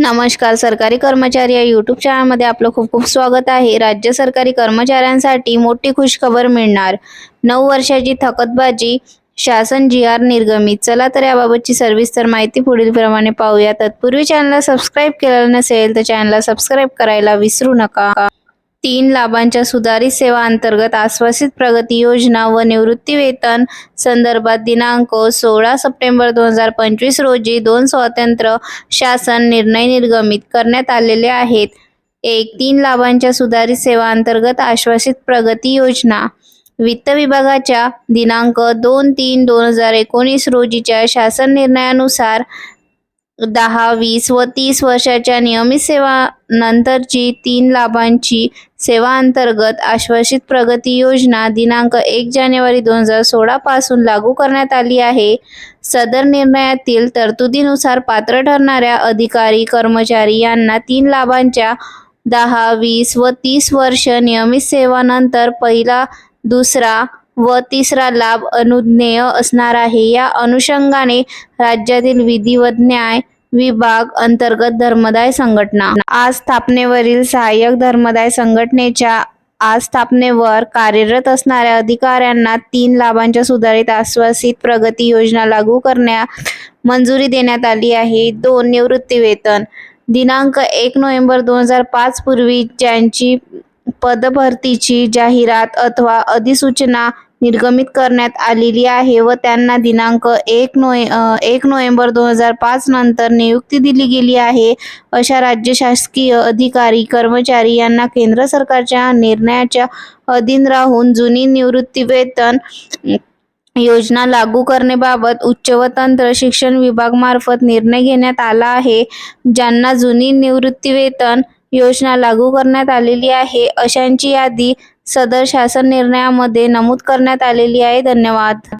नमस्कार सरकारी कर्मचारी या यूट्यूब चॅनलमध्ये आपलं खूप खूप स्वागत आहे. राज्य सरकारी कर्मचाऱ्यांसाठी मोठी खुशखबर मिळणार. नऊ वर्षाची थकतबाजी शासन जी आर निर्गमित. चला तर याबाबतची सविस्तर माहिती पुढील प्रमाणे पाहूया. तत्पूर्वी चॅनलला सबस्क्राईब केलेलं नसेल तर चॅनलला सबस्क्राईब करायला विसरू नका. तीन लाभांच्या सुधारित सेवा अंतर्गत आश्वासित प्रगती योजना व निवृत्ती वेतन संदर्भात दिनांक सोळा सप्टेंबर दोन हजार पंचवीस रोजी दोन स्वतंत्र शासन निर्णय निर्गमित करण्यात आलेले आहेत. एक तीन लाभांच्या सुधारित सेवा अंतर्गत आश्वासित प्रगती योजना. वित्त विभागाच्या दिनांक दोन तीन दोन हजार एकोणीस रोजीच्या शासन निर्णयानुसार दहा वीस व तीस वर्षाच्या नियमित सेवा नंतरची तीन लाभांची सेवा अंतर्गत आश्वासित प्रगती योजना दिनांक एक जानेवारी दोन हजार सोळा पासून लागू करण्यात आली आहे. सदर निर्णयातील तरतुदीनुसार पात्र ठरणाऱ्या अधिकारी कर्मचारी यांना तीन लाभांच्या दहा वीस व तीस वर्ष नियमित सेवानंतर पहिला दुसरा व तिसरा लाभ अनुज्ञेय असणार आहे. या अनुषंगाने राज्यातील विधी व न्याय विभाग अंतर्गत धर्मदाय संघटना. आज स्थापनेवरील सहाय्यक धर्मदाय संघटनेच्या आज स्थापनेवर कार्यरत असणाऱ्या अधिकाऱ्यांना तीन लाभांच्या सुधारित आश्वासित प्रगती योजना लागू करण्या मंजुरी देण्यात आली आहे. दोन निवृत्ती वेतन. दिनांक एक नोव्हेंबर दोन हजार पाच पूर्वी ज्यांची पदभरतीची जाहिरात अथवा अधिसूचना निर्गमित करण्यात आलेली आहे व त्यांना दिनांक एक नोए एक नोव्हेंबर दोन हजार पाच नंतर नियुक्ती दिली गेली आहे. अशा राज्य शासकीय अधिकारी कर्मचारी यांना केंद्र सरकारच्या निर्णयाच्या अधीन राहून जुनी निवृत्ती वेतन योजना लागू करण्याबाबत उच्च व तंत्र शिक्षण विभाग मार्फत निर्णय घेण्यात आला आहे. ज्यांना जुनी निवृत्ती वेतन योजना लागू करण्यात आलेली आहे. अशांची यादी सदर शासन निर्णयामध्ये नमूद करण्यात आलेली आहे. धन्यवाद.